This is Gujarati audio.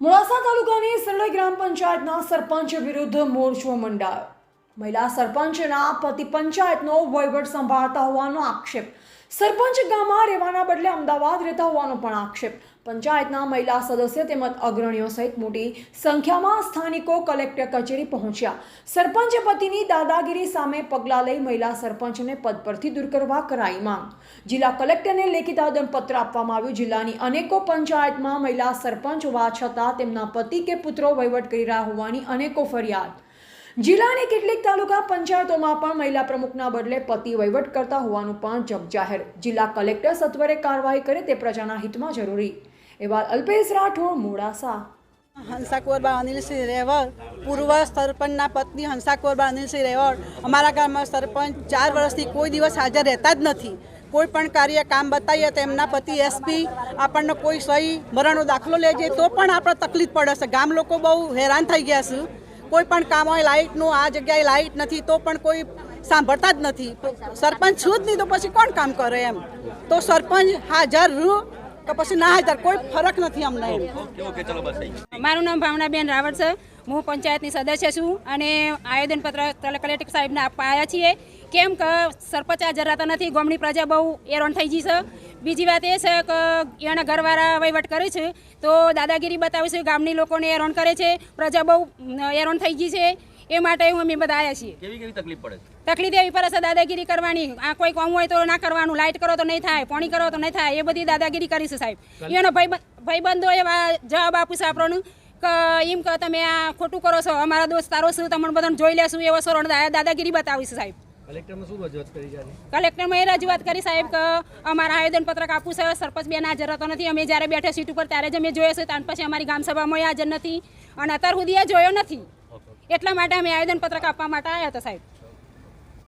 મોડાસા તાલુકાની સરળઈ ગ્રામ પંચાયતના સરપંચ વિરુદ્ધ મોરચો મંડાયો. મહિલા સરપંચના પતિ પંચાયતનો વહીવટ સંભાળતા હોવાનો આક્ષેપ. સરપંચ ગામમાં રહેવાના બદલે અમદાવાદ રહેતા હોવાનો પણ આક્ષેપ. પંચાયતના મહિલા સદસ્ય તેમજ અગ્રણીઓ સહિત મોટી સંખ્યામાં સ્થાનિકો કલેક્ટર કચેરી પહોંચ્યા. સરપંચ પતિની દાદાગીરી સામે પગલાં લઈ મહિલા સરપંચને પદ પરથી દૂર કરવા કરાઈ માંગ. જિલ્લા કલેક્ટરને લેખિત આવેદનપત્ર આપવામાં આવ્યું. જિલ્લાની અનેકો પંચાયતમાં મહિલા સરપંચ હોવા છતાં તેમના પતિ કે પુત્રો વહીવટ કરી રહ્યા હોવાની અનેકો ફરિયાદ. જિલ્લાની કેટલીક તાલુકા પંચાયતોમાં પણ મહિલા પ્રમુખના બદલે પતિ વહીવટ કરતા હોવાનું પણ જગજાહેર જિલ્લા કલેક્ટર સત્વરે કાર્યવાહી કરે તે પ્રજાના હિતમાં જરૂરી. એવા અલ્પેશ રાઠોડ, મોડાસા. હંસાકોરબા અનિલસિંહ રેવર પૂર્વ સરપંચના પત્ની હંસાકોરબા અનિલસિંહ રેવર અમારા ગામમાં સરપંચ ચાર વર્ષથી કોઈ દિવસ હાજર રહેતા જ નથી. કોઈ પણ કાર્ય કામ બતાવીએ તો એમના પતિ, એસપી આપણને કોઈ સહી મરણનો દાખલો લેજે તો પણ આપણે તકલીફ પડે છે. ગામ લોકો બહુ હેરાન થઈ ગયા છે. કોઈ પણ કામ હોય, લાઇટનું, આ જગ્યાએ લાઇટ નથી, તો પણ કોઈ સાંભળતા જ નથી. સરપંચ છું જ નહીં, તો પછી કોણ કામ કરે એમ? તો સરપંચ હાજર રૂ તો પછી ના હાજર, કોઈ ફરક નથી અમને એમ. મારું નામ ભાવનાબેન રાવળ છે. હું પંચાયતની સદસ્ય છું અને આવેદનપત્ર કલેક્ટર સાહેબને આપવા આવ્યા છીએ. કેમ કે સરપંચ હાજર રહેતા નથી, ગામની પ્રજા બહુ હેરાન થઈ ગઈ છે. બીજી વાત એ છે કે એના ઘરવાળા વહીવટ કરે છે તો દાદાગીરી બતાવે છે ગામની લોકોને હેરાન કરે છે પ્રજા બહુ હેરાન થઈ ગઈ છે એ માટે હું અમે બધા આવ્યા છીએ. કેવી કેવી તકલીફ પડે તકલીફ એવી પડે છે દાદાગીરી કરવાની આ કોઈ કામ હોય તો ના કરવાનું લાઇટ કરો તો નહીં થાય પાણી કરો તો નહીં થાય એ બધી દાદાગીરી કરી છે સાહેબ. એનો ભાઈ ભાઈબંધો એવા જવાબ આપું છે આપણને કે એમ કે તમે આ ખોટું કરો છો અમારા દોસ્તારો શું તમને બધાને જોઈ લેશું એવો સોરણ દાદાગીરી બતાવીશ સાહેબ. કલેક્ટરમાં એ રજૂઆત કરી સાહેબ કે અમારા આવેદનપત્રક આપવું છે સરપંચ બેન હાજર હતો નથી. અમે જ્યારે બેઠા સીટ ઉપર ત્યારે જ અમે જોયો છે ત્યાર પછી અમારી ગામ સભામાં એ હાજર નથી. અને અત્યાર સુધી એ જોયો નથી. એટલા માટે અમે આવેદનપત્રક આપવા માટે આવ્યા હતા સાહેબ.